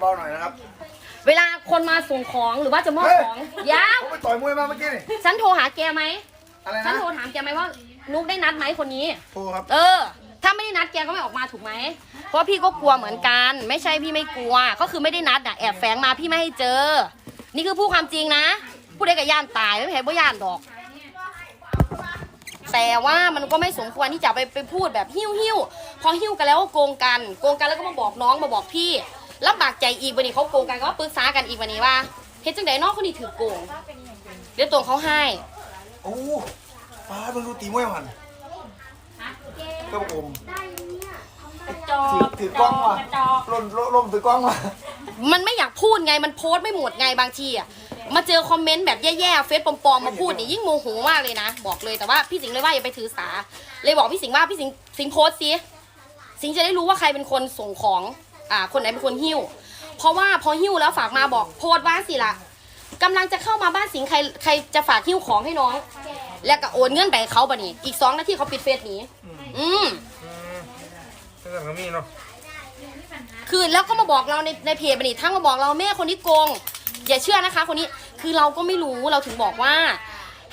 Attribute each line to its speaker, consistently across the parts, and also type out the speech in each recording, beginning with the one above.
Speaker 1: เบาๆหน่อยนะครับ
Speaker 2: เวลาคนมาส่งของหรือว่าจะมอบของยาว
Speaker 1: ผมไปต่อยมวยมาเมื่อกี้นี่
Speaker 2: ฉันโทรหาแกไหม
Speaker 1: อะไร
Speaker 2: ฉัน
Speaker 1: นะ
Speaker 2: โทรถามแกไหมว่านุกได้นัดไหมคนนี้
Speaker 1: โทรครับ
Speaker 2: เออ ถ้าไม่ได้นัดแกก็ไม่ออกมาถูกไหม เพราะว่าพี่ก็กลัวเหมือนกัน ไม่ใช่พี่ไม่กลัว ก็คือไม่ได้นัดอะแอบแฝงมาพี่ไม่ให้เจอ นี่คือพูดความจริงนะ พูดได้กับย่านตายไม่ใช่ว่าย่านดอก แต่ว่ามันก็ไม่สมควรที่จะไปไปพูดแบบหิ้วหิ้วพอหิ้วกันแล้วก็โกงกัน โกงกันแล้วก็มาบอกน้องมาบอกพี่ ลำบากใจอีกวันนี้เขาโกงกันก็ปรึกษากันอีกวันนี้ว่าเฮ็ดจังไดน้องคนนี้ถือโกงเดี๋ยวตัวเขาให้
Speaker 1: โอ้ป้าเพิ่งดูตีมวยมันก็บอกผม
Speaker 2: จอ
Speaker 1: ถือถือกล้องว่ะล่นล่นล่มถือกล้องว่ะ
Speaker 2: มันไม่อยากพูดไงมันโพสต์ไม่หมดไงบางทีอะมาเจอคอมเมนต์แบบแย่ๆเฟซปลอมๆมาพูดนี่ยิ่งโมโหมากเลยนะ บอกเลยแต่ว่าพี่สิงห์เลยว่าอย่าไปถือสา เลยบอกพี่สิงห์ว่าพี่สิงห์สิงห์โพสต์สิสิงห์จะได้รู้ว่าใครเป็นคนส่งของ อ่าคนไหนเป็นคนหิ้ว เพราะว่าพอหิ้วแล้วฝากมาบอกโพสต์ว่าสิละกำลังจะเข้ามาบ้านสิงห์ใครใครจะฝากหิ้วของให้น้อง แล้วก็โอนเงินไปให้เขาปะนี่อีกสองนาทีเขาปิดเฟซหนี้อืม
Speaker 3: เรื่องก็มีเนาะ
Speaker 2: คือแล้วก็มาบอกเราในในเพจบันนี้ทั้งมาบอกเราแม่คนนี้โกง อย่าเชื่อนะคะ คนนี้คือเราก็ไม่รู้เราถึงบอกว่า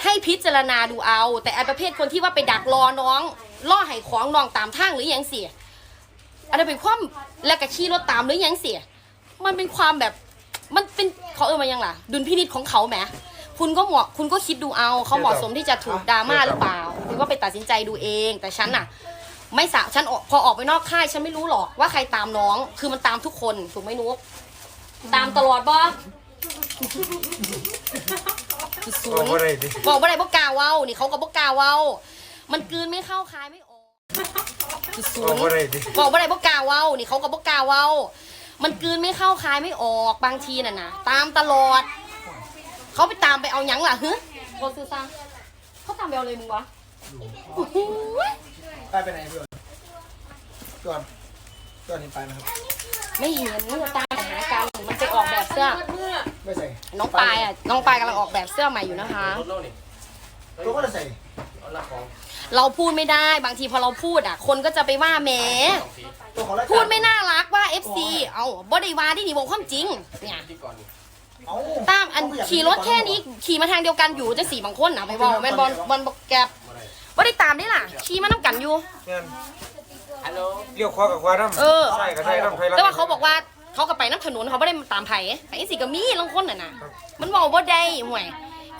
Speaker 2: ให้พิจารณาดูเอา แต่ไอประเภทคนที่ว่าไปดักรอน้องล่อให้ของน้องตามทางหรืออยังเสีย อันนั้นเป็นความแล้วก็ขี่รถตามหรืออยังเสีย มันเป็นความแบบมันเป็นเขาเออมายังล่ะ ดุลพินิจของเขาแหมคุณก็เหมาะคุณก็คิดดูเอาเขาเหมาะสมที่จะถูกดราม่าหรือเปล่า คุณก็ไปตัดสินใจดูเอง แต่ฉันน่ะ ไม่สะฉันออกพอออกไปนอกค่ายฉันไม่รู้หรอกว่าใครตามน้อง คือมันตามทุกคนถูกไหมนุ๊กตามตลอดบ่คือศู
Speaker 3: บอก
Speaker 2: นย์
Speaker 3: ว่าอะไรดิ
Speaker 2: บอกว่าอะไรบ่กล้าเว้านี่เขาก็บ่กล้าเว้า มันกลืนไม่เข้าคายไม่ ออกคือศู
Speaker 3: บอก
Speaker 2: นย์
Speaker 3: ว่าอะไรดิ
Speaker 2: บอกว่าอะไรบ่กล้าเว้านี่เขาก็บ่กล้าเว้า มันกลืนไม่เข้าคายไม่ออกบางทีน่ะนะตามตลอด เขาไปตามไปเอาหยังล่ะฮึโรซื้อซังเขาตามไปเอาเลยมึงวะโอ้โห
Speaker 1: ไปไปไหนพี่ก่อนก่อนนี้ไปนะครับ
Speaker 2: ไม่เห็นตามหากันมันไปออกแบบเสื้อ
Speaker 1: ไม่ใส่
Speaker 2: น้องปายอะน้องปายกำลังออกแบบเสื้อใหม่อยู่นะคะ
Speaker 1: ตัวก็จะใส่
Speaker 2: เราพูดไม่ได้บางทีพอเราพูดอะ คนก็จะไปว่าแหม
Speaker 1: ตัวของรายการ
Speaker 2: พูดไม่น่ารักว่า FC เอาบ่ได้ว่าที่นี่บอกความจริงเนี่ย
Speaker 1: เอ้า
Speaker 2: ตามอันขี่รถแค่นี้ขี่มาทางเดียวกันอยู่จะสี่บางคนนะไปบอกแมนบอลบอลบอกแกบบ่ได้ตามได้ล่ะขี่มาน้ำกันอยู่
Speaker 3: เงี้ยเลี้ยวขวากับขวาน้ำ
Speaker 2: เออ
Speaker 3: ใช่ก็ใช่น้ำไทยรัฐ
Speaker 2: แต่ว่าเขาบอกว่าเขาก็ไปน้ำถนนเขาไม่ได้ตามไผ่ไผ่สิก็มีลางคนน่ะนะมันบอกว่าได้ห่วย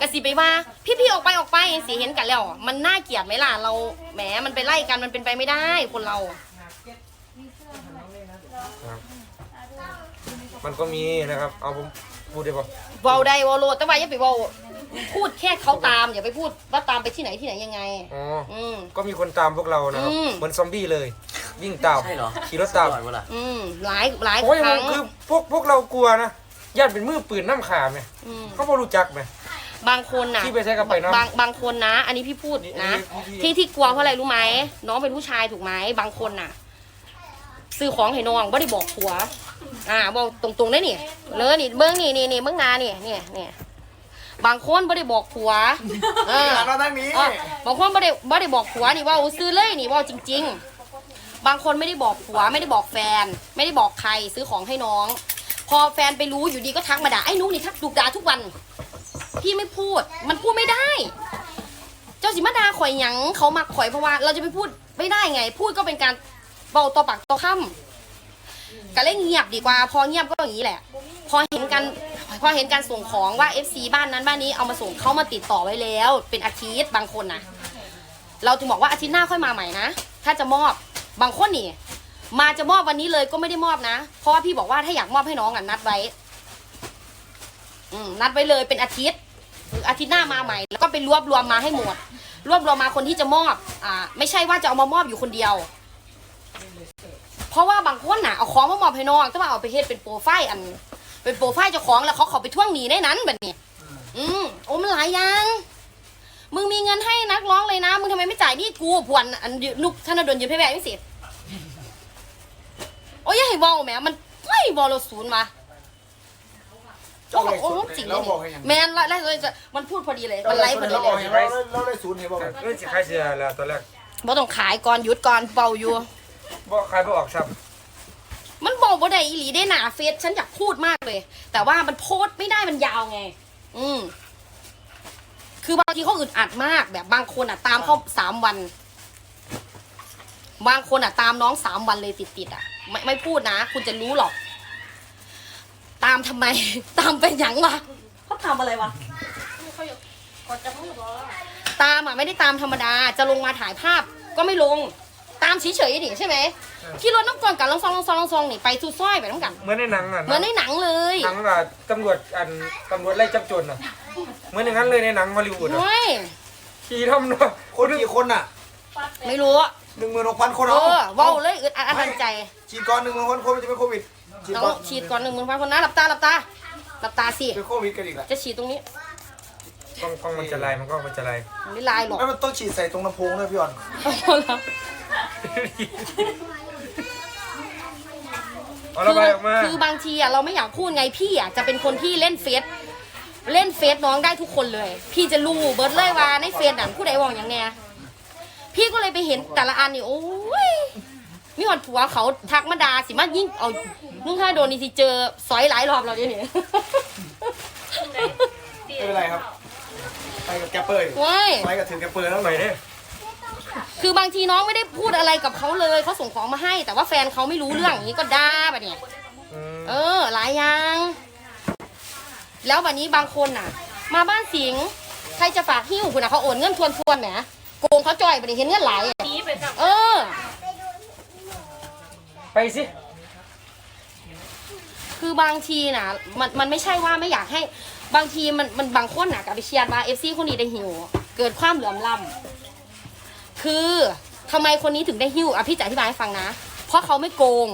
Speaker 2: กะสิไปว่า พี่ๆออกไปออกไปสิเห็นกันแล้ว มันน่าเกลียดไหมล่ะเราแหมมันไปไล่กันมันเป็นไปไม่ได้คนเรา
Speaker 3: มันก็มีนะครับ เอาผมพูดได้ปะ
Speaker 2: เว้าได้เว้าโลดแต่ว่าอย่าไปเว้าพูดแค่เขาตามอย่าไปพูดว่าตามไปที่ไหนที่ไหนยังไง
Speaker 3: อ๋อ
Speaker 2: อืม
Speaker 3: ก็มีคนตามพวกเรานะครับ
Speaker 2: อืม
Speaker 3: เหมือนซอมบี้เลยวิ่งตาม
Speaker 4: ใช่เหรอ
Speaker 3: ขี่รถตาม
Speaker 4: อร่อยเวล่ะ
Speaker 2: อืมหลายหลาย
Speaker 3: โอ้ย
Speaker 2: ครั้ง
Speaker 3: คือพวกพวกเรากลัวนะญาติเป็นมือปืนน้ำขาไหม
Speaker 2: อืม
Speaker 3: เขาบรู้จักไหม
Speaker 2: บางคนน่ะ
Speaker 3: ที่ไปใช้กับไปเนอะ
Speaker 2: บางบางคนนะ อันนี้พี่พูดนะ
Speaker 3: นี่
Speaker 2: ที่ที่กลัวเพราะอะไรรู้ไหมน้องเป็นผู้ชายถูกไหมบางคนน่ะ ซื้อของให้น้องไม่ได้บอกผัว อ่าบอกตรงๆได้นี่เลยนี่เบื้องนี่นี่นี่เบื้องหนานี่เนี่ยเนี่ยบางคนไม่ได้บอกผัวเออ
Speaker 1: หลังมาทางนี้
Speaker 2: อะบางคนไม่ได้ไม่ได้บอกผัวนี่ว่าซื้อเลยนี่ว่าจริง ๆ บางคนไม่ได้บอกผัวไม่ได้บอกแฟน ไม่ได้บอกใครซื้อของให้น้อง พอแฟนไปรู้อยู่ดีก็ทักมาด่าไอ้นุ๊กนี่ทักดุด่าทุกวัน พี่ไม่พูด มันพูดไม่ได้ เจ้าสิมาดาข่อยหยังเขามักข่อยเพราะว่า เราจะไปพูดไม่ได้ไง พูดก็เป็นการเบาต่อปากต่อคำก็เล่นเงียบดีกว่า พอเงียบก็อย่างนี้แหละ พอเห็นกันพอเห็นการส่งของว่า FC บ้านนั้นบ้านนี้เอามาส่งเขามาติดต่อไว้แล้ว เป็นอาทิตย์บางคนนะเราจึงบอกว่าอาทิตย์หน้าค่อยมาใหม่นะถ้าจะมอบบางคนนี่มาจะมอบวันนี้เลยก็ไม่ได้มอบนะ เพราะว่าพี่บอกว่าถ้าอยากมอบให้น้องอะนัดไว้ อืมนัดไว้เลยเป็นอาทิตย์ อาทิตย์หน้ามาใหม่ แล้วก็ไปรวบรวมมาให้หมด รวบรวมมาคนที่จะมอบ อ่า ไม่ใช่ว่าจะเอามามอบอยู่คนเดียว เพราะว่าบางคนน่ะเอาของมามอบให้น้องแต่ว่าเอาไปเฮ็ดเป็นโปรไฟล์อัน เป็นโปรไฟล์เจ้าของแล้วเขาเขาไปท่วงหนีได้นั้นแบบนี้ อืมโอ้มันหลายอย่าง มึงมีเงินให้นักร้องเลยนะ มึงทำไมไม่จ่ายหนี่กูผวนอันยืนุกธนดลยืนเพย์แบกไม่สิโอ้ยอย่าให้เวอลแหมมันไม่วอลเราศูนย์มา โอ้โหโอ้โหจริงเลยเนี่ยแมนไล่ไล่เลยจะมันพูดพอดีเลยมันไลฟ์พอดี
Speaker 1: เรา
Speaker 2: เลย
Speaker 1: เราเราได้ศูนย์เห็นบอก
Speaker 3: เรื่องสิขายเสือแล้วตอนแรก
Speaker 2: บ่ต้องขายก่อนหยุดก่อนเป่าอยู่
Speaker 3: บ่ขายบ่ออกซ้
Speaker 2: มันบอกว่าได้อีหลีได้หนาเฟซฉันอยากพูดมากเลย แต่ว่ามันโพสต์ไม่ได้มันยาวไง อืมคือบางทีเขาอึดอัดมากแบบบางคนอะตามเขาสามวัน บางคนอะตามน้องสามวันเลยติดๆอะ ไม่ไม่พูดนะ คุณจะรู้หรอกตามทำไม ตามเป็นหยังวะเขาทำอะไรวะตามอะไม่ได้ตามธรรมดา จะลงมาถ่ายภาพก็ไม่ลง ตามเฉยๆดิใช่ไหมขี่รถน้ำกลอนกันลองซองลองซองลองซองนี่ไปสู้ซ้อยไปน้ำกัน
Speaker 3: เหมือนในหนังอะ
Speaker 2: เหมือนในหนังเลย
Speaker 3: หนังอะตำรวจอันตำรวจไล่จับโจรอะ เหมือนอย่างนั้นเลยในหนังฮอลลีวูดอะ
Speaker 2: เฮ้ย
Speaker 3: ขี่ทำเนาะ
Speaker 1: คนกี่คนน่ะ
Speaker 2: ไม่รู้อะ
Speaker 1: หนึ่งหมื่นหกพันคน
Speaker 2: เอ
Speaker 1: เอา
Speaker 2: อเว้าเลยอึดอัดอัดใจ
Speaker 1: ฉีดก่อนหนึ่งหมื่นคนคนมันจะเป็นโควิด ฉีด
Speaker 2: ต้
Speaker 1: ก่
Speaker 2: อ
Speaker 1: อน
Speaker 2: งฉีดก่อนหนึ่งหมื่นพันคนนะหลับตาหลับตาหลับตาสิ
Speaker 1: เป็นโควิดกันอีกแหละ
Speaker 2: จะฉีดตรงนี้
Speaker 3: กล้องกล้องมันจะลายมันกล้องมันจะลาย
Speaker 2: มันไม่ลายหรอก
Speaker 1: แล้วมันต้องฉีดใส่ตรงลำโพงด้วยพี่อ่อน
Speaker 2: เอาละ
Speaker 3: เอาระบายออกมา
Speaker 2: คือบางทีอะเราไม่อยากพูดไงพี่อะจะเป็นคนที่เล่นเฟซเล่นเฟซน้องได้ทุกคนเลย พี่จะรู้เบิร์ดเลยว่าในเฟซอะผู้ใดวองอย่างแน่พี่ก็เลยไปเห็นแต่ละอันนี่โอ้ยมีหอดผัวเขาทักมาดาสิมายิ่งเอา นุ่งผ้าโดนนี่สิเจอสอยหลายรอบแล้วเนี่ยนี่
Speaker 1: ไม่เป็นไรครับ ไปกับแกปเปอร์อยู่
Speaker 2: ว้าย
Speaker 1: ไปกับถือแกปเปอร์แล้ว
Speaker 3: ไป
Speaker 1: หน่อย
Speaker 3: เด้
Speaker 2: คือบางทีน้องไม่ได้พูดอะไรกับเขาเลยเขาส่งของมาให้ แต่ว่าแฟนเขาไม่รู้เรื่องอย่างนี้ก็ด่าแบบเนี้ย
Speaker 3: อืม
Speaker 2: เออ หลายอย่าง แล้ววันนี้บางคนน่ะ มาบ้านสิงห์ใครจะฝากหิ้วคุณน่ะเขาโอนเงินทวนทวนๆแหมโกงเขาจ่อยไปดิเห็นเงินหลายอะเออ
Speaker 3: ไปสิ
Speaker 2: คือบางทีนะมันมันไม่ใช่ว่าไม่อยากให้บางทีมันมันบางคนน่ะกับไปเชียร์มาเอฟซีคนนี้ได้หิว เกิดความเหลื่อมล้ำคือทำไมคนนี้ถึงได้หิวอะพี่จะอธิบายให้ฟังนะ เพราะเขาไม่โกง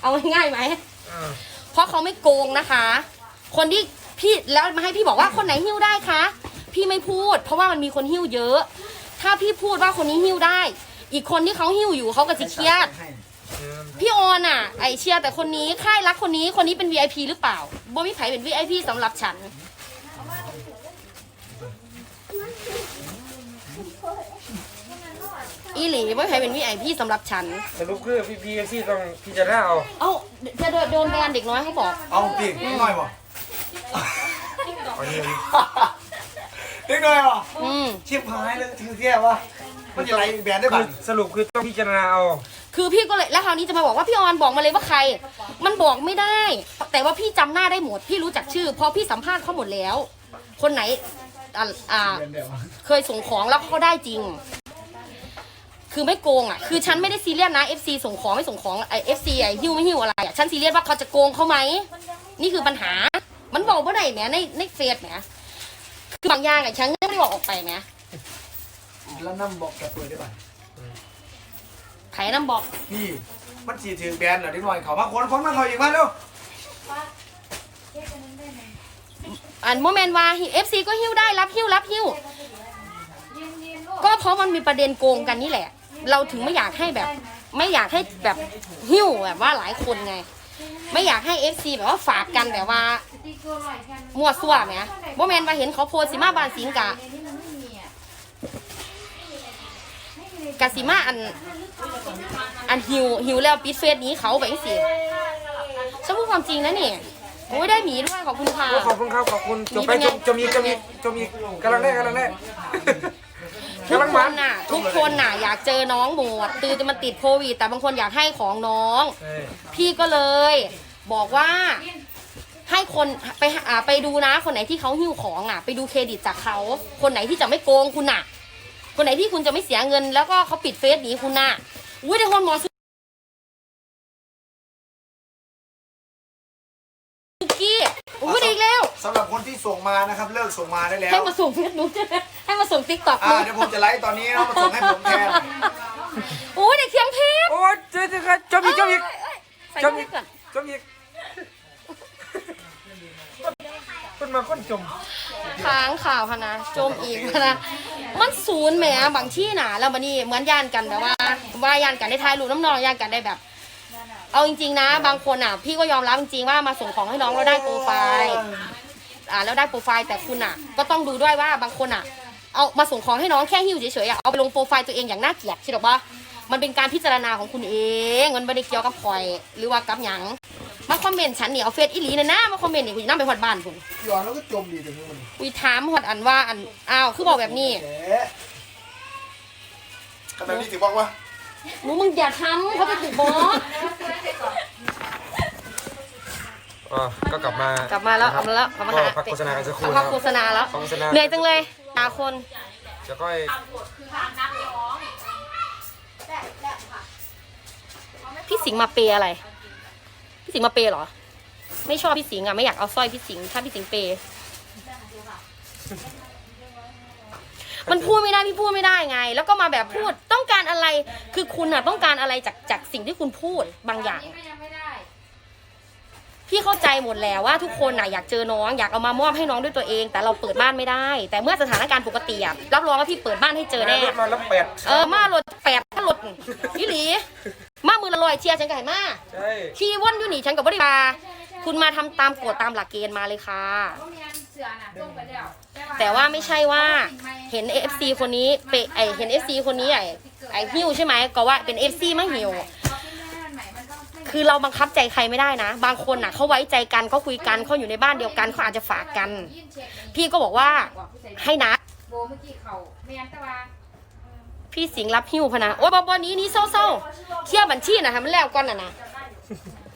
Speaker 2: เอาง่ายไหมเพราะเขาไม่โกงนะคะ คนที่พี่แล้วมาให้พี่บอกว่าคนไหนหิ้วได้คะพี่ไม่พูด เพราะว่ามันมีคนหิ้วเยอะ ถ้าพี่พูดว่าคนนี้หิ้วได้ อีกคนที่เขาหิ้วอยู่เขาก็จะเครียด พี่ออนอะ ไอเชียร์แต่คนนี้ค่ายรักคนนี้คนนี้เป็น VIP หรือเปล่าโบมิไผเป็น VIP สำหรับฉัน อีหลีไม่ไผเป็น VIP สำหรับฉัน
Speaker 3: สรุปคือพี่พีซี่ต้องพิจารณาเอา
Speaker 2: เอ้าจะโดนแบนเด็กน้อยเขาบอก
Speaker 1: เอาปีกนิดหน่อยบ่
Speaker 3: อันนี้
Speaker 1: นิดหน่อยบ่
Speaker 2: อืม
Speaker 1: ชิบหายเลยถือแค่วะ มันจะไหลแบนได้
Speaker 3: คื
Speaker 1: ป่ะ
Speaker 3: อสรุปคือต้องพิจารณาเอา
Speaker 2: คือพี่ก็เลยแล้วคราวนี้จะมาบอกว่าพี่ออนบอกมาเลยว่าใคร มันบอกไม่ได้ แต่ว่าพี่จำหน้าได้หมด พี่รู้จักชื่อเพราะพี่สัมภาษณ์เขาหมดแล้ว คนไหนอ่าอ่า
Speaker 1: แบนเดี๋ยว
Speaker 2: เคยส่งของแล้วเขาได้จริง คือไม่โกงอะ คือฉันไม่ได้ซีเรียสนะ FC ส่งของไม่ส่งของไอเอฟซีไอฮิวไม่ฮิวอะไรอะ ฉันซีเรียสว่าเขาจะโกงเขาไหม นี่คือปัญหา มันบอกว่าไหนแหมในในเฟซแหมคือบางอย่างอะฉันไม่ได้บอกออกไปแหม
Speaker 1: แล้วนั่งบอกแกปเปอร์ได้ป่ะ
Speaker 2: ไผ่น้ำบอก
Speaker 1: นี่มันฉีดถือแบนเหรอนิดหน่อยเขามาคนคนมาเขาอีกมาเร็ว
Speaker 2: อันโมเมนต์ว่าเอฟซีก็ฮิ้วได้รับฮิ้วรับฮิ้ว ก็เพราะมันมีประเด็นโกงกันนี่แหละ เราถึงไม่อยากให้แบบ ไม่อยากให้แบบฮิ้วแบบว่าหลายคนไง ไม่อยากให้เอฟซีแบบว่าฝากกันแบบว่ามั่วซั่วไหมโมเมนต์ว่าเห็นเขาโพสต์สิมาบานสิงกะ กะสิมาอัน อันหิวหิวแล้วปิดเฟซนี้เขาไปสิฉันพูดความจริงนะนี่โอ้ยได้หมีด้วยขอบคุณค่ะ
Speaker 3: โอ้ขอบคุณครับขอบคุณจบไป
Speaker 2: มีเป็นไง
Speaker 3: จบจบมีกำมีจบมีกำลังได้กำลังได้
Speaker 2: ทุก
Speaker 3: กำลัง
Speaker 2: ค
Speaker 3: มัน
Speaker 2: นน่ะ ทุกคนน่ะ อยากเจอน้องหมดตื่นจะมาติดโควิด แต่บางคนอยากให้ของน้อง
Speaker 3: เออ
Speaker 2: พี่ก็เลย บอกว่าให้คนไปหาอ่าไปดูนะ คนไหนที่เขาหิ้วของอะ ไปดูเครดิตจากเขา คนไหนที่จะไม่โกงคุณน่ะ คนไหนที่คุณจะไม่เสียเงิน แล้วก็เขาปิดเฟซหนีคุณน่ะอุ้ยได้คนหมอสุกี้อุ้ยได้อีกแล้ว
Speaker 1: สำหรับคนที่ส่งมานะครับเลิกส่งมาได้แล้ว
Speaker 2: ให้มาส่งเฟซบุ๊กให้มาส่งติ๊กต็อก
Speaker 1: อ่าเดี๋ยวผมจะไลฟ์ตอนนี้แล้วมาส่งให้ผมแทน
Speaker 2: อุ้ยเด็กเสียงเพชร
Speaker 3: โอ้เจอเจอกันจบอีกจบอีก
Speaker 2: ใส่
Speaker 3: จ
Speaker 2: จ
Speaker 3: บ
Speaker 2: ม
Speaker 3: อี
Speaker 2: อี
Speaker 3: ก
Speaker 2: กก่อน
Speaker 3: จบอีก คนมาคนจม
Speaker 2: ค้างข่าวค่ะนะโจมอีกนะมันศูนย์แหมบางที่หนะแล้วบันนี้เหมือนย่านกันแบบว่า ว่าย่านกันได้ทายรูปน้ำนองย่านกันได้แบบ เอาจริง ๆ นะ บางคนอะ พี่ก็ยอมรับจริงๆว่ามาส่งของให้น้องเราได้โปรไฟล์อ่าแล้วได้โปรไฟล์แต่คุณอะ ก็ต้องดูด้วยว่าบางคนอะ เอามาส่งของให้น้องแค่หิ้วเฉยๆอะเอาไปลงโปรไฟล์ตัวเองอย่างน่าเกลียดใช่หรอปะมันเป็นการพิจารณาของคุณเองมันไม่ได้เกี่ยวกับคอย หรือว่ากับหยัง มาคอมเมนต์ฉันนี่เอาเฟซอีหลีนะนะมาคอมเมนต์นี่คุณนั่งไปหอดบ้านคุณ
Speaker 1: ย้อนแล้วก็จมดีถึงมัน
Speaker 2: คุยถามหอดอันว่าอันอ้าวคือบอกแบบนี้
Speaker 1: แหมขนาดนี้ถือบอกว่า
Speaker 2: หนูมึงอย่าทำเขาจะถูกบอส
Speaker 3: อ๋อก็กลับมาก
Speaker 2: ลับมาแล้วกลับมาแล้วกลับมา
Speaker 3: ก็
Speaker 2: หา
Speaker 3: พักโฆษณากันสักครู่
Speaker 2: พัก
Speaker 3: นะ
Speaker 2: โฆษณาแล้ว
Speaker 3: พักโฆษณา
Speaker 2: เหนื่อยจังเลยตาคน
Speaker 3: จะก้อย
Speaker 2: พี่สิงห์มาเปย์อะไร พี่สิงห์มาเปย์เหรอ ไม่ชอบพี่สิงห์อะไม่อยากเอาสร้อยพี่สิงห์ถ้าพี่สิงห์เปย์มันพูดไม่ได้พี่พูดไม่ได้ไง แล้วก็มาแบบพูดต้องการอะไรคือคุณอะต้องการอะไรจากจากสิ่งที่คุณพูดบางอย่าง พี่เข้าใจหมดแล้วว่าทุกคนน่ะอยากเจอน้องอยากเอามามอบให้น้องด้วยตัวเอง แต่เราเปิดบ้านไม่ได้ แต่เมื่อสถานการณ์ปกติอะรับรองว่าพี่เปิดบ้านให้เจอแน่
Speaker 3: รถมาแล้วแปด
Speaker 2: เออมาหลดแปดมาหลดยี่หลี มามือละลอยเชียร์ฉันไก่มา
Speaker 3: ใช่
Speaker 2: ขี่ว่อนอยู่นี่ฉันกับบริบาคุณมาทำตามกฎตามหลักเกณฑ์มาเลยค่ะ แต่ว่าไม่ใช่ว่าเห็น FC คนนี้เปะไอเห็น FC คนนี้ไอไอหิวใช่ไหมก็ว่าเป็น FC มาหิว คือเราบังคับใจใครไม่ได้นะ บางคนน่ะเขาไว้ใจกันเขาคุยกันเขาอยู่ในบ้านเดียวกันเขาอาจจะฝากกัน พี่ก็บอกว่าให้นัด
Speaker 4: โบเมื่อกี้เขาแมนต่ว่า
Speaker 2: พี่สิงห์รับหิ้วพะนะโอ้ยบอบอนี้นี้เศร้าๆเคลียร์บัญชีนะให้มันแล้วก่อนน่ะนะ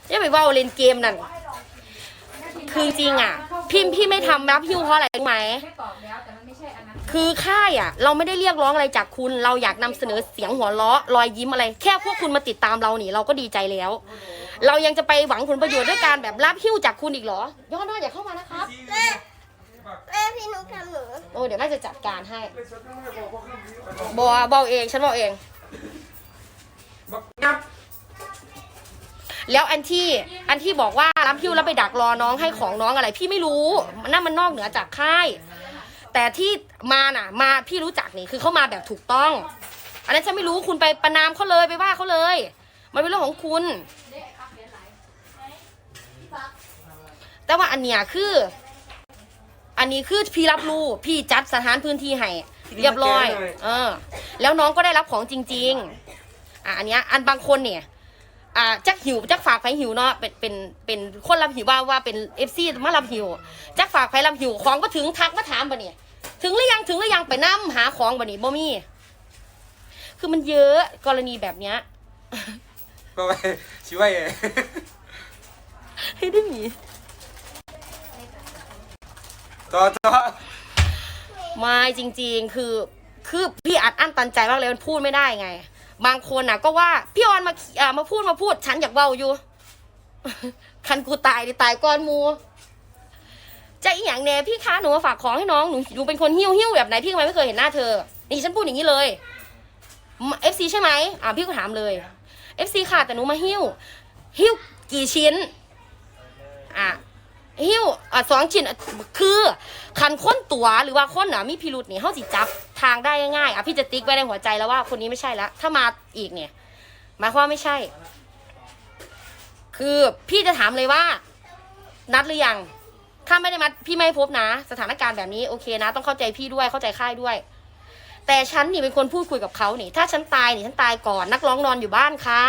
Speaker 2: อย่าไปว่าเล่นเกมนั่นคือจริงอะ พี่พี่ไม่ทำรับหิ้วเพราะอะไรรู้ไหม
Speaker 4: ตอบแล้วแต่มันไม่ใช่อนนั้น
Speaker 2: คือค่ายอะ เราไม่ได้เรียกร้องอะไรจากคุณ เราอยากนำเสนอเสียงหัวเราะรอยยิ้มอะไร แค่พวกคุณมาติดตามเรานี่เราก็ดีใจแล้ว เรายังจะไปหวังผลประโยชน์ด้วยการแบบรับหิ้วจากคุณอีกเหรอยอดน้อยอย่าเข้ามานะครับ
Speaker 5: แม่แม่พี่นุ๊กทำหนู
Speaker 2: โอ้เดี๋ยวแม่จะจัดการให้บอเบาเองฉันบอกเอง
Speaker 3: บักงับ
Speaker 2: แล้วอันที่อันที่บอกว่ารับพิ้วแล้วไปดักรอน้องให้ของน้องอะไร พี่ไม่รู้นั่นมันนอกเหนือจากค่าย แต่ที่มาน่ะ มาพี่รู้จักนี่คือเขามาแบบถูกต้อง อันนั้นฉันไม่รู้คุณไปประนามเขาเลยไปว่าเขาเลย มันเป็นเรื่องของคุณ แต่ว่าอันเนี้ยคือ อันนี้คือพี่รับรู้พี่จัดสถานพื้นที่ให้เรียบร้อย เออ แล้วน้องก็ได้รับของจริง ๆ อะอันเนี้ยอันบางคนเนี่ย อ่าจักหิวจักฝากไผหิวเนาะเป็นเป็นเป็นคนรับหิวว่าว่าเป็นเอฟซีมารับหิวจักฝากไผรับหิวของก็ถึงทักมาถามบ่เนี่ยถึงหรือยังถึงหรือยังไปนํหาของบ่นี่บ่มีคือมันเยอะกรณีแบบเนี้ย
Speaker 3: ก็ไปชิไว้
Speaker 2: ให้ได้มี
Speaker 3: ต่อต่อ
Speaker 2: ไม่จริง ๆ คือคือพี่อัดอั้นตันใจมากเลยมันพูดไม่ได้ไง บางคนน่ะ ก็ว่าพี่ออนมาอ่ามาพูดมาพูด ฉันอยากเบาอยู่ คันกูตายดิตายก่อนมูจะอีหยังแน่พี่คะหนูมาฝากของให้น้องหนูหนูเป็นคนหิ้วหิ้วแบบไหนพี่ทำไมไม่เคยเห็นหน้าเธอนี่ฉันพูดอย่างนี้เลยเอฟซีใช่ไหมอ่าพี่ก็ถามเลยเอฟซีค่ะแต่หนูมาหิ้วหิ้วกี่ชิ้น อะหิ้วอะสองชิ้นคือคันค้นตัวหรือว่าค้นน่ะมีพิรุษนี่เขาสิจับ ทางได้ง่ายๆอะพี่จะติ๊กไว้ในหัวใจแล้วว่าคนนี้ไม่ใช่แล้วถ้ามาอีกเนี่ยหมายความว่าไม่ใช่ คือพี่จะถามเลยว่า นัดหรือยัง ถ้าไม่ได้มัดพี่ไม่ให้พบนะ สถานการณ์แบบนี้โอเคนะ ต้องเข้าใจพี่ด้วยเข้าใจค่ายด้วย แต่ฉันนี่เป็นคนพูดคุยกับเขานี่ ถ้าฉันตายนี่ฉันตายก่อนนักร้องนอนอยู่บ้านค่ะ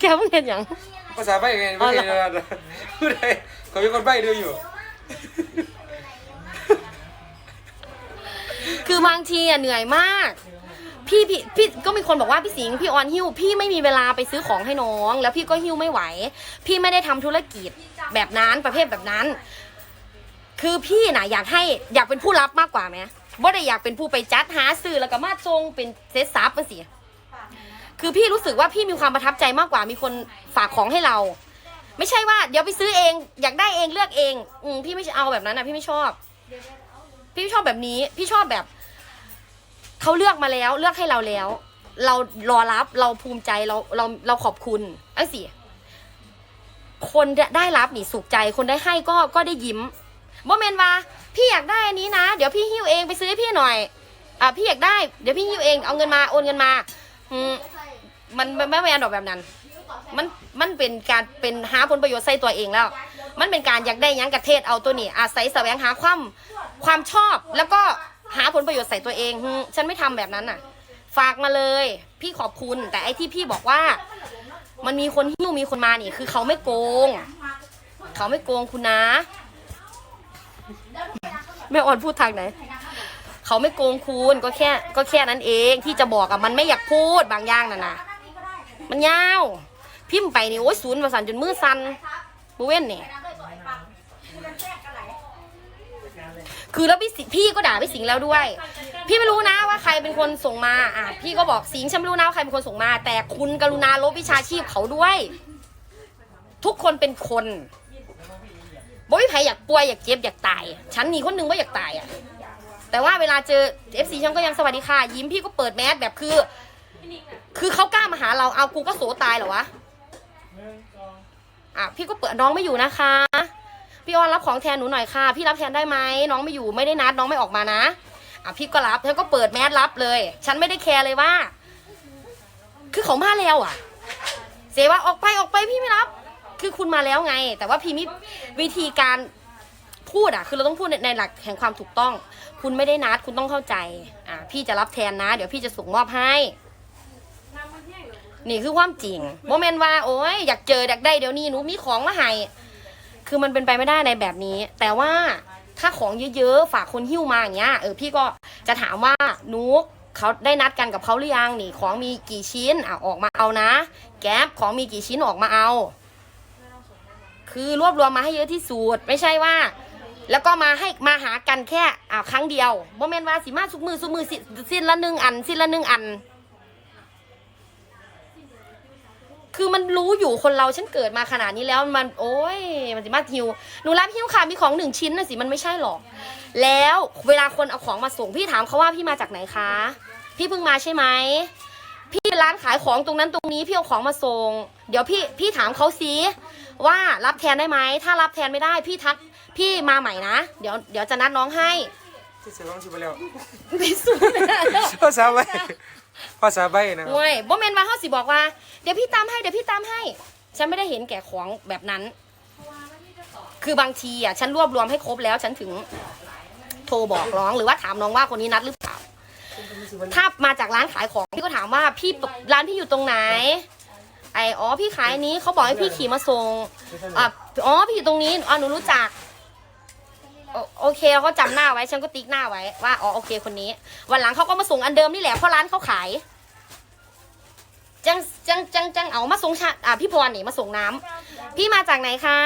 Speaker 2: แกมึงเห็นอย่าง
Speaker 3: ภาษาใบ้ไงไม่เคยนะพูดได้เขามีคนใบ้ดูอยู่
Speaker 2: อบางทีอะเหนื่อยมาก พี่พี่พี่ก็มีคนบอกว่าพี่สิงห์พี่ออนหิ้วพี่ไม่มีเวลาไปซื้อของให้น้อง แล้วพี่ก็หิ้วไม่ไหว พี่ไม่ได้ทำธุรกิจแบบนั้นประเภทแบบนั้น คือพี่น่ะอยากให้อยากเป็นผู้รับมากกว่าไหมว่าได้อยากเป็นผู้ไปจัดหาซื้อแล้วก็มาทรงเป็นเซตซับมาสิคือพี่รู้สึกว่าพี่มีความประทับใจมากกว่ามีคนฝากของให้เรา ไม่ใช่ว่าเดี๋ยวไปซื้อเอง อยากได้เองเลือกเอง อืมพี่ไม่เอาแบบนั้นนะพี่ไม่ชอบ พี่ไม่ชอบแบบนี้ พี่ชอบแบบ เขาเลือกมาแล้วเลือกให้เราแล้ว เรารอรับเราภูมิใจเราเราเราขอบคุณอันสิคนได้รับนี่สุขใจ คนได้ให้ก็ก็ได้ยิ้มโมเมนว่าพี่อยากได้อันนี้นะ เดี๋ยวพี่หิ้วเองไปซื้อให้พี่หน่อยอ่าพี่อยากได้เดี๋ยวพี่หิ้วเองเอาเงินมาโอนเงินมาอืมมันมันไม่แมนดอกแบบนั้น มันมันเป็นการเป็นหาผลประโยชน์ใส่ตัวเองแล้ว มันเป็นการอยากได้ยังกระเทศเอาตัวนี้อาศัยแสวงหาความความชอบแล้วก็ หาผลประโยชน์ใส่ตัวเองหึฉันไม่ทำแบบนั้นน่ะ ฝากมาเลย พี่ขอบคุณ แต่ไอ้ที่พี่บอกว่า มันมีคนหิ้วมีคนมานี่ คือเขาไม่โกง เขาไม่โกงคุณนะแม่อ่อนพูดทางไหนเขาไม่โกงคุณก็แค่ก็แค่นั้นเองที่จะบอกอะมันไม่อยากพูดบางอย่างน่ะนะมันยาว พิมพ์ไปนี่โอ้ยศูนย์ประสานจนมือสั่นมือเว้นเนี่ คือแล้วพี่สิพี่ก็ด่าพี่สิงห์แล้วด้วย พี่ไม่รู้นะว่าใครเป็นคนส่งมาอะพี่ก็บอกสิงห์ฉันไม่รู้นะว่าใครเป็นคนส่งมา แต่คุณกรุณาลบวิชาชีพเขาด้วย ทุกคนเป็นคนบ่มีใครอยากป่วยอยากเจ็บอยากตาย ฉันหนีคนหนึงว่าอยากตายอะแต่ว่าเวลาเจอ FC ฉันก็ยังสวัสดีค่ะ ยิ้มพี่ก็เปิดแมสแบบคือ คือเขากล้ามาหาเราเอากูก็โสตายเหรอวะอะพี่ก็เปิดน้องไม่อยู่นะคะ พี่ออนรับของแทนหนูหน่อยค่ะ พี่รับแทนได้ไหมน้องไม่อยู่ไม่ได้นัดน้องไม่ออกมานะอะพี่ก็รับแล้วก็เปิดแมสรับเลย ฉันไม่ได้แคร์เลยว่า คือเขามาแล้วอะ เสว่าออกไปออกไปพี่ไม่รับ คือคุณมาแล้วไง แต่ว่าพี่มิวิธีการพูดอะ คือเราต้องพูดในในหลักแห่งความถูกต้อง คุณไม่ได้นัดคุณต้องเข้าใจอะพี่จะรับแทนนะ เดี๋ยวพี่จะส่งมอบให้นี่คือความจริงโมเมนต์ว่าโอ้ยอยากเจออยากได้เดี๋ยวนี้หนูมีของมาให้ คือมันเป็นไปไม่ได้ในแบบนี้ แต่ว่าถ้าของเยอะๆ ฝากคนหิ้วมาอย่างเงี้ยเออพี่ก็จะถามว่านุกเขาได้นัดกันกับเขาหรือยังนี่ของมีกี่ชิ้นอะออกมาเอานะ แก๊ปของมีกี่ชิ้นออกมาเอา คือรวบรวมมาให้เยอะที่สุดไม่ใช่ว่า แล้วก็มาให้มาหากันแค่อ่าครั้งเดียวโมเมนต์ว่าสิมาสุกมือสุกมือสิสิ้นละหนึ่งอันสิ้นละหนึ่งอัน คือมันรู้อยู่คนเราฉันเกิดมาขนาดนี้แล้วมันโอ้ยมันสิมาหิวหนูรับหิวค่ะมีของหนึ่งชิ้นนะสิมันไม่ใช่หรอก แล้วเวลาคนเอาของมาส่งพี่ถามเขาว่าพี่มาจากไหนคะ พี่เพิ่งมาใช่ไหมพี่ร้านขายของตรงนั้นตรงนี้พี่เอาของมาส่ง เดี๋ยวพี่พี่ถามเขาสิว่ารับแทนได้ไหมถ้ารับแทนไม่ได้พี่ทักพี่มาใหม่นะ เดี๋ยวเดี๋ยวจะนัดน้องให้
Speaker 3: ที่เสียงชิบไปแล้ว
Speaker 2: ไม่สู้
Speaker 3: ภาษาใบภาษาใบนะครับ
Speaker 2: โอ้ยบ่แมนว่าเขาสิบอกว่า เดี๋ยวพี่ตามให้เดี๋ยวพี่ตามให้ ฉันไม่ได้เห็นแก่ของแบบนั้น คือบางทีอะฉันรวบรวมให้ครบแล้วฉันถึงโทรบอกน้องหรือว่าถามน้องว่าคนนี้นัดหรือเปล่า ถ้ามาจากร้านขายของพี่ก็ถามว่าพี่ร้านพี่อยู่ตรงไหน ไออ๋อพี่ขายอันนี้เขาบอกให้พี่ขี่มาส่งอะอ๋อพี่อยู่ตรงนี้อ๋อหนูรู้จัก โอโอเคเขาจำหน้าไว้ฉันก็ติ๊กหน้าไว้ว่าอ๋อโอเคคนนี้ วันหลังเขาก็มาส่งอันเดิมนี่แหละเพราะร้านเขาขายจังจังจังจังเอามาส่งชาอะพี่พรนี่มาส่งน้ำพี่มาจากไหนคะ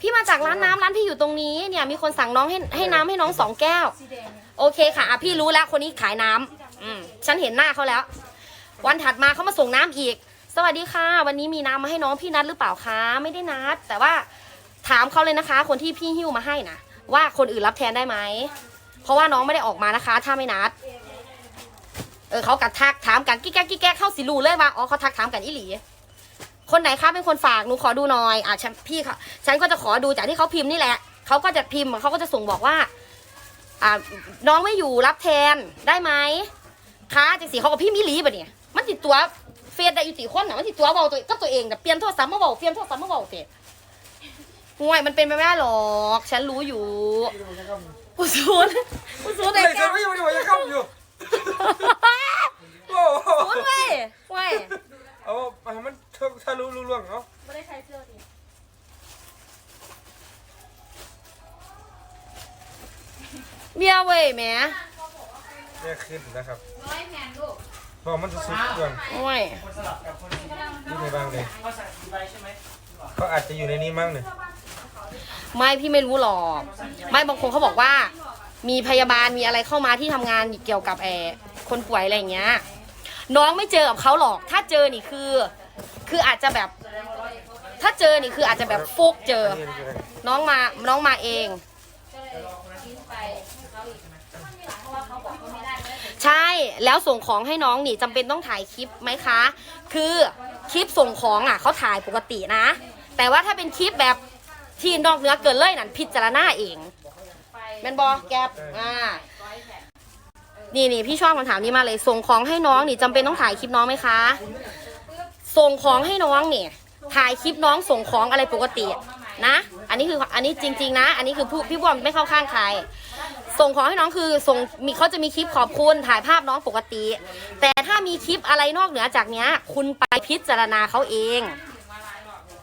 Speaker 2: พี่มาจากร้านน้ำร้านพี่อยู่ตรงนี้เนี่ยมีคนสั่งน้องให้ให้น้ำให้น้องสองแก้ว โอเคค่ะอะพี่รู้แล้วคนนี้ขายน้ำอืมฉันเห็นหน้าเขาแล้ว วันถัดมาเขามาส่งน้ำอีก สวัสดีค่ะ วันนี้มีน้ำมาให้น้องพี่นัดหรือเปล่าคะไม่ได้นัด แต่ว่าถามเขาเลยนะคะ คนที่พี่หิ้วมาให้นะ ว่าคนอื่นรับแทนได้ไหม เพราะว่าน้องไม่ได้ออกมานะคะ ถ้าไม่นัด เออเขากัดทักถามกันกิ๊กแก๊กกิ๊กแก๊กเข้าสิรูเลยว่าอ๋อเขาทักถามกันอีหลี คนไหนคะเป็นคนฝากหนูขอดูหน่อยอะฉันพี่เขาฉันก็จะขอดูจากที่เขาพิมพ์นี่แหละเขาก็จะพิมพ์เขาก็จะส่งบอกว่า อ่า น้องไม่อยู่รับแทนได้ไหมคะจังสีเขากับพี่มิลีปะเนี่ยมันติดตัวเฟซได้อยู่สี่คนน่ะมันติดตัวเบาตัวก็ตัวเองแต่เปลี่ยนโทรศัพท์มาเบาเปลี่ยนโทรศัพท์มาเบาเฟซ ห่วยมันเป็นไปไม่ได้หรอก ฉันรู้อยู่ผู้สูนผู้สูน
Speaker 3: เล
Speaker 2: ไอ้
Speaker 3: ย
Speaker 2: แก
Speaker 3: จะไม่อยู่ไม่อยู่ยังเข้าอยู่โอ้โห
Speaker 2: ศูนย์เว้ยเว้ย
Speaker 3: เอาให้มันถ้ารู้รู้เรื่องเนาะ
Speaker 2: เบียร์เว้ยแหม
Speaker 3: เนี่ยขึ้นนะครับ
Speaker 4: ร้อยแผ่นลูก
Speaker 3: บอกมันจะสุดเรื่อง
Speaker 2: โอ้ย
Speaker 3: อยู่ในบ้างเลยเขาอาจจะอยู่ในนี้มั้งเนี่ย
Speaker 2: ไม่พี่ไม่รู้หรอก ไม่บางคนเขาบอกว่า มีพยาบาลมีอะไรเข้ามาที่ทำงานเกี่ยวกับแอร์คนป่วยอะไรอย่างเงี้ย น้องไม่เจอกับเขาหรอก ถ้าเจอนี่คือ คืออาจจะแบบ ถ้าเจอนี่คืออาจจะแบบฟุกเจอ
Speaker 3: น้อ
Speaker 2: งมาน้องมาเอง ใช่แล้วส่งของให้น้องนี่จำเป็นต้องถ่ายคลิปไหมคะ คือคลิปส่งของอะเขาถ่ายปกตินะ แต่ว่าถ้าเป็นคลิปแบบ ที่นอกเหนือเกินเลยนั่นพิจารณาเองแมนบอแกปอ่านี่นี่พี่ชอบคำถามนี้มากเลยส่งของให้น้องนี่จำเป็นต้องถ่ายคลิปน้องไหมคะ ส่งของให้น้องเนี่ยถ่ายคลิปน้องส่งของอะไรปกตินะ อันนี้คืออันนี้จริง ๆ นะ อันนี้คือผู้พี่บอมไม่เข้าข้างใคร ส่งของให้น้องคือส่งมีเขาจะมีคลิปขอบคุณถ่ายภาพน้องปกติ แต่ถ้ามีคลิปอะไรนอกเหนือจากเนี้ย คุณไปพิจารณาเขาเอง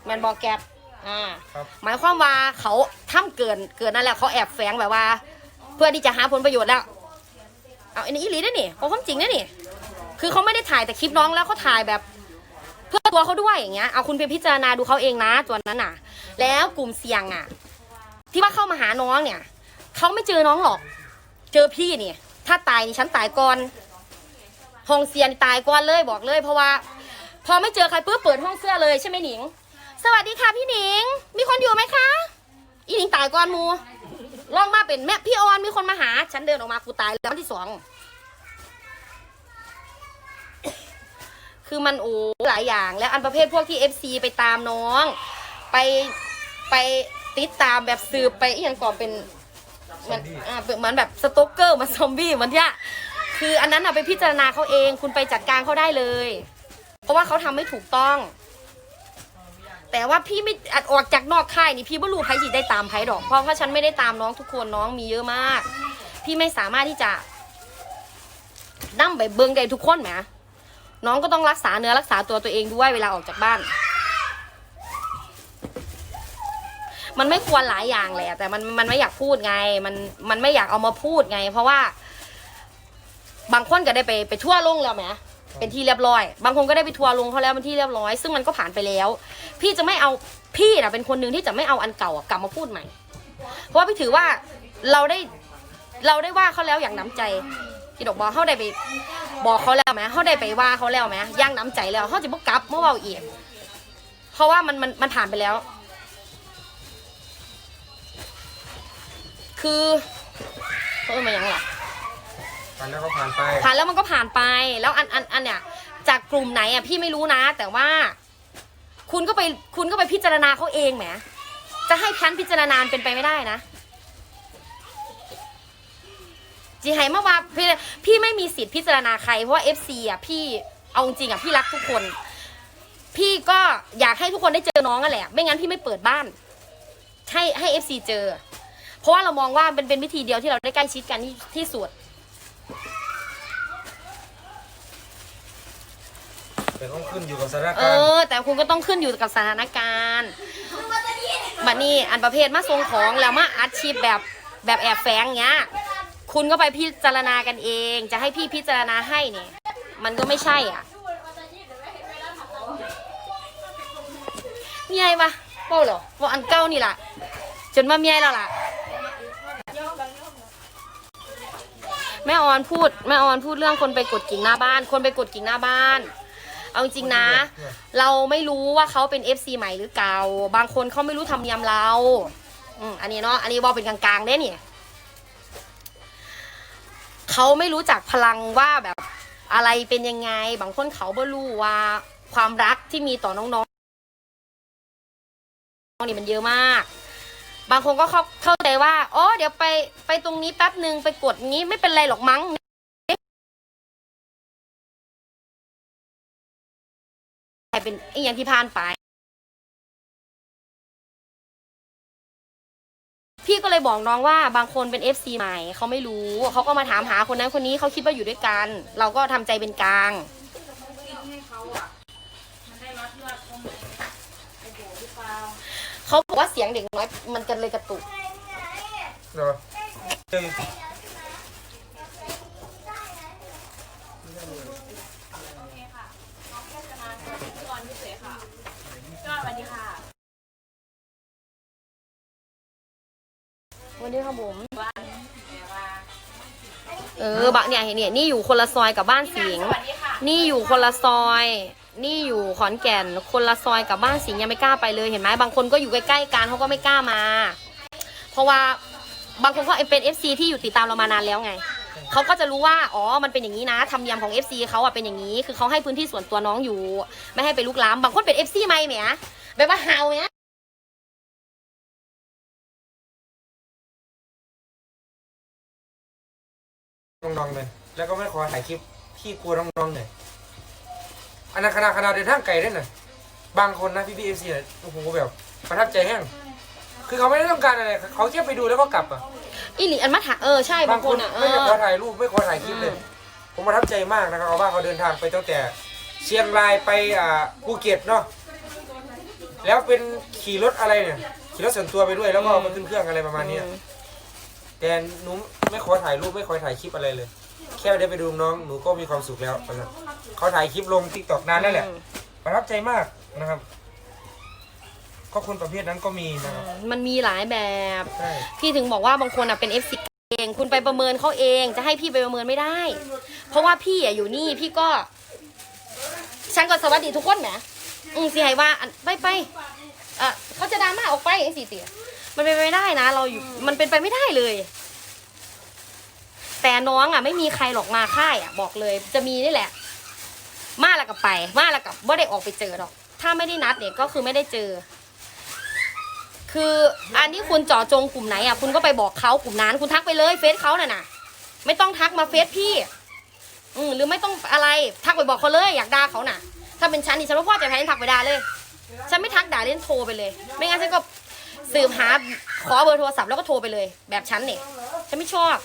Speaker 2: แมันบอกแกบ อ่า
Speaker 3: ครับ
Speaker 2: หมายความว่าเขาทำเกินเกินนั่นแหละเขาแอบแฝงแบบว่า เพื่อที่จะหาผลประโยชน์แล้วเอาอันนี้อีหลีได้นี่เพราะความจริงนะนี่ คือเขาไม่ได้ถ่ายแต่คลิปน้องแล้วเขาถ่ายแบบ เพื่อตัวเขาด้วยอย่างเงี้ยเอาคุณไปพิจารณาดูเขาเองนะตัวนั้นน่ะ แล้วกลุ่มเสี่ยงอะ ที่ว่าเข้ามาหาน้องเนี่ยเขาไม่เจอน้องหรอก เจอพี่นี่ถ้าตายนี่ฉันตายก่อนห้องเซียนตายก่อนเลยบอกเลย เพราะว่า พอไม่เจอใครปุ๊บเปิดห้องเสื้อเลยใช่ไหมหนิง สวัสดีค่ะพี่หนิง มีคนอยู่ไหมคะ อีหนิงตายก่อนหมูลองมาเป็นแม่พี่ออนมีคนมาหา ฉันเดินออกมากูตายแล้ววันที่สองคือมันโอ้หลายอย่าง แล้วอันประเภทพวกที่ FC ไปตามน้อง ไปไปติดตามแบบสืบไปอีกอย่างก่อนเป็นเหมือนอ่าเป็นเหมือนแบบสโตอกเกอร์เหมันซอมบี้เหมือนที่คืออันนั้นอะไปพิจารณาเขาเอง คุณไปจัดการเขาได้เลย เพราะว่าเขาทำไม่ถูกต้อง แต่ว่าพี่ไม่อัดออกจากนอกค่ายนี่พี่ไม่รู้ใครจีได้ตามใครดอก เพราะว่าฉันไม่ได้ตามน้องทุกคนน้องมีเยอะมาก พี่ไม่สามารถที่จะนั่งไปเบิ้งได้ทุกคนแหมน้องก็ต้องรักษาเนื้อรักษาตัวตัวเองด้วยเวลาออกจากบ้าน มันไม่ควรหลายอย่างแหละแต่มันมันไม่อยากพูดไง มันมันไม่อยากเอามาพูดไง เพราะว่า บางคนก็ได้ไปไปทั่วโลกแล้วไหม เป็นที่เรียบร้อย บางคนก็ได้ไปทัวร์ลงเขาแล้วเป็นที่เรียบร้อย ซึ่งมันก็ผ่านไปแล้ว พี่จะไม่เอาพี่นะเป็นคนหนึ่งที่จะไม่เอาอันเก่ากลับมาพูดใหม่ เพราะว่าพี่ถือว่าเราได้เราได้ว่าเขาแล้วอย่างน้ำใจพี่ดอกบอกเขาได้ไปบอกเขาแล้วไหมเขาได้ไปว่าเขาแล้วไหมย่างน้ำใจแล้วเขาจะบกกลับเมื่อเบาเอีกเพราะว่ามันมันมันผ่านไปแล้ว คือเออมายังหร
Speaker 3: ผ่านแล้วก็ผ่านไป
Speaker 2: ผ่านแล้วมันก็ผ่านไป แล้วอันอันอันเนี่ยจากกลุ่มไหนอะพี่ไม่รู้นะ แต่ว่า คุณก็ไปคุณก็ไปพิจารณาเขาเองแหมจะให้พันพิจารณาเป็นไปไม่ได้นะจีไฮมาว่าพี่พี่ไม่มีสิทธิ์พิจารณาใครเพราะว่าเอฟซีอะพี่เอาจริงอะพี่รักทุกคน พี่ก็อยากให้ทุกคนได้เจอน้องกันแหละ ไม่งั้นพี่ไม่เปิดบ้าน ให้ให้เอฟซีเจอ เพราะว่าเรามองว่าเป็นเป็นวิธีเดียวที่เราได้ใกล้ชิดกันที่ที่สุด
Speaker 3: แต่ต้องขึ้นอยู่กับสถาน
Speaker 2: เอ
Speaker 3: การณ์
Speaker 2: อ แต่คุณก็ต้องขึ้นอยู่กับสถานการณ์บัดนี้อันประเภทมาส่งของแล้วมาอัดชีพแบบแบบแอบแฝงเงี้ย คุณก็ไปพิจารณากันเอง จะให้พี่พิจารณาให้เนี่ย มันก็ไม่ใช่อะมีไงปะเป้าเหรอว่าอันเก้านี่ล่ะ จนว่ามีไงแล้วล่ะ แม่ออนพูดแม่ออนพูดเรื่องคนไปกดกิ่งหน้าบ้าน คนไปกดกิ่งหน้าบ้าน เอาจริงๆนะ เราไม่รู้ว่าเขาเป็น FC ใหม่หรือเก่า บางคนเขาไม่รู้ทำยำเราอืมอันนี้เนาะอันนี้บอกเป็นกลางๆได้เนี่ยเขาไม่รู้จักพลังว่าแบบอะไรเป็นยังไง บางคนเขาไม่รู้ว่าความรักที่มีต่อน้องๆนี่มันเยอะมาก บางคนก็เข้าเข้าใจว่าอ๋อเดี๋ยวไปไปตรงนี้แป๊บหนึ่งไปกดงี้ไม่เป็นไรหรอกมั้ง เป็นไอ้อย่างที่ผ่านไป พี่ก็เลยบอกน้องว่าบางคนเป็น FC ใหม่เขาไม่รู้เขาก็มาถามหาคนนั้นคนนี้เขาคิดว่าอยู่ด้วยกัน เราก็ทำใจเป็นกลาง
Speaker 4: เขาบอ
Speaker 2: กว่าเสียงเด็กน้อยมันกันเลยกระตุก
Speaker 3: เดี๋ยว ง
Speaker 2: วันนี้ครับผมเออบะเนี่ยเห็นเนี่ยนี่อยู่คนละซอยกับบ้านสิงห์นี่อยู่คนละซอย นี่อยู่ขอนแก่น คนละซอยกับบ้านสิงห์ยังไม่กล้าไปเลยเห็นไหมบางคนก็อยู่ใกล้ๆกันเขาก็ไม่กล้ามา เพราะว่าบางคนเขาเป็น FC ที่อยู่ติดตามเรามานานแล้วไงเขาก็จะรู้ว่า อ๋อ มันเป็นอย่างนี้นะทำยำของ FC เขาอะเป็นอย่างนี้ คือเขาให้พื้นที่ส่วนตัวน้องอยู่ ไม่ให้ไปลุกล้ำบางคนเป็น FC ไหมแหมแบบว่าฮาวเนี้ย
Speaker 3: น้องๆเลยแล้วก็ไม่ขอถ่ายคลิปพี่กลัวน้องๆเลยอันนั้นขนาดขนาดเดินทางไกลด้วยน่ะบางคนนะพี่พีเอฟซีโอ้โหแบบประทับใจแห้งคือเขาไม่ได้ต้องการอะไรเขาแค่ไปดูแล้วก็กลับอะ
Speaker 2: อีหลีอันมาถ่ายเออใช่บางคนอะเอ
Speaker 3: ไม่ได้
Speaker 2: อ
Speaker 3: ขอถ่ายรูปไม่ขอถ่ายคลิปเลยผมประทับใจมากนะครับเอาว่าเขาเดินทางไปตั้งแต่ เชียงรายไปอ่าภูเก็ตเนาะแล้วเป็นขี่รถอะไรเนี่ยขี่รถส่วนตัวไปด้วยแล้วก็มาขึ้นเครื่องอะไรประมาณเนี้ยแต่หนู ไม่ขอถ่ายรูปไม่ขอถ่ายคลิปอะไรเลย แค่ได้ไปดูน้องหนูก็มีความสุขแล้วนะครับเขาถ่ายคลิปลงทิกตอกนานแล้วแหละประทับใจมากนะครับ ก็คนประเภทนั้นก็มีนะครับ
Speaker 2: มันมีหลายแบบ
Speaker 3: ใช่
Speaker 2: พี่ถึงบอกว่าบางคนอะเป็น F10 เอง คุณไปประเมินเขาเอง จะให้พี่ไปประเมินไม่ได้ เพราะว่าพี่อะอยู่นี่พี่ก็ ฉันก็สวัสดีทุกคนแหมอืมสิให้ว่าอันไปไปอะเขาจะดราม่าออกไปไอ้สิเตียมันเป็นไปไม่ได้นะ เราอยู่มันเป็นไปไม่ได้เลย แต่น้องอะไม่มีใครหรอกมาค่ายอะบอกเลยจะมีนี่แหละ มาแล้วกับไป มาแล้วกับว่าได้ออกไปเจอหรอก ถ้าไม่ได้นัดเนี่ยก็คือไม่ได้เจอ คืออันที่คุณเจาะจงกลุ่มไหนอะคุณก็ไปบอกเขากลุ่มนั้น คุณทักไปเลยเฟซเขาน่ะนะไม่ต้องทักมาเฟซพี่ อืมหรือไม่ต้องอะไรทักไปบอกเขาเลยอยากด่าเขาน่ะ ถ้าเป็นฉันนี่ฉันว่าพ่อใจแพ้ฉันทักไปด่าเลย ฉันไม่ทักด่าเล่นโทรไปเลย ไม่งั้นฉันก็สืบหาขอเบอร์โทรศัพท์แล้วก็โทรไปเลย แบบฉันเนี่ยฉันไม่ชอบ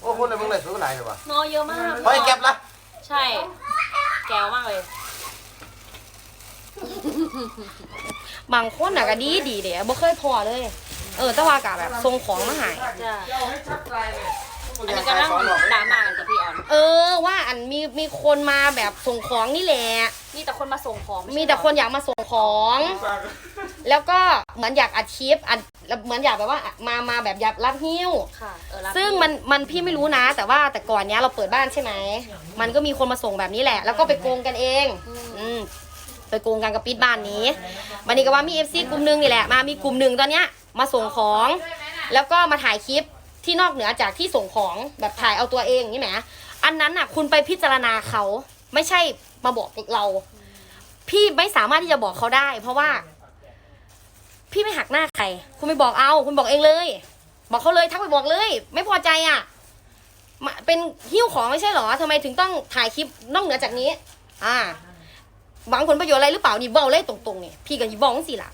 Speaker 1: โอ้คนในเมืองไหนสุดก็ไหนเลยวะ
Speaker 2: นอเยอะมาก
Speaker 1: พอไอ้แก็บละ
Speaker 2: ใช่ แก้วมากเลย บางคนน่ะก็ดีดีเดี๋ยวบ่เคยพอเลย เออแต่ว่ากะแบบทรงของมาใหาย
Speaker 4: อันนี้กำลังดราม่ากันกับพี่ออน
Speaker 2: เออว่าอันมีมีคนมาแบบส่งของนี่แหละ
Speaker 4: มีแต่คนมาส่งของ
Speaker 2: มีแต่คนอยากมาส่งของ แล้วก็เหมือนอยากอัดคลิปอัดเหมือนอยากแบบว่ามามาแบบอยากรับหิ้ว
Speaker 4: ค่ะเออรับ
Speaker 2: ซึ่งมันมันพี่ไม่รู้นะ แต่ว่าแต่ก่อนเนี้ยเราเปิดบ้านใช่ไหม มันก็มีคนมาส่งแบบนี้แหละ แล้วก็ไปโกงกันเอง อืมไปโกงกันกับปิดบ้านนี้วันนี้ก็ว่ามีเอฟซีกลุ่มหนึงนี่แหละ มามีกลุ่มหนึ่งตอนเนี้ยมาส่งของ แล้วก็มาถ่ายคลิป ที่นอกเหนือจากที่ส่งของแบบถ่ายเอาตัวเองนี่แหมอันนั้นน่ะ คุณไปพิจารณาเขาไม่ใช่มาบอกเรา พี่ไม่สามารถที่จะบอกเขาได้ เพราะว่า พี่ไม่หักหน้าใคร คุณไม่บอกเอา คุณบอกเองเลย บอกเขาเลยทักไปบอกเลย ไม่พอใจอะเป็นหิ้วของไม่ใช่หรอทำไมถึงต้องถ่ายคลิปนอกเหนือจากนี้ อ่าหวังผลประโยชน์อะไรหรือเปล่านี่เบ้าเลยตรงๆเนี่ยพี่กับยีบ้องสิล่ะ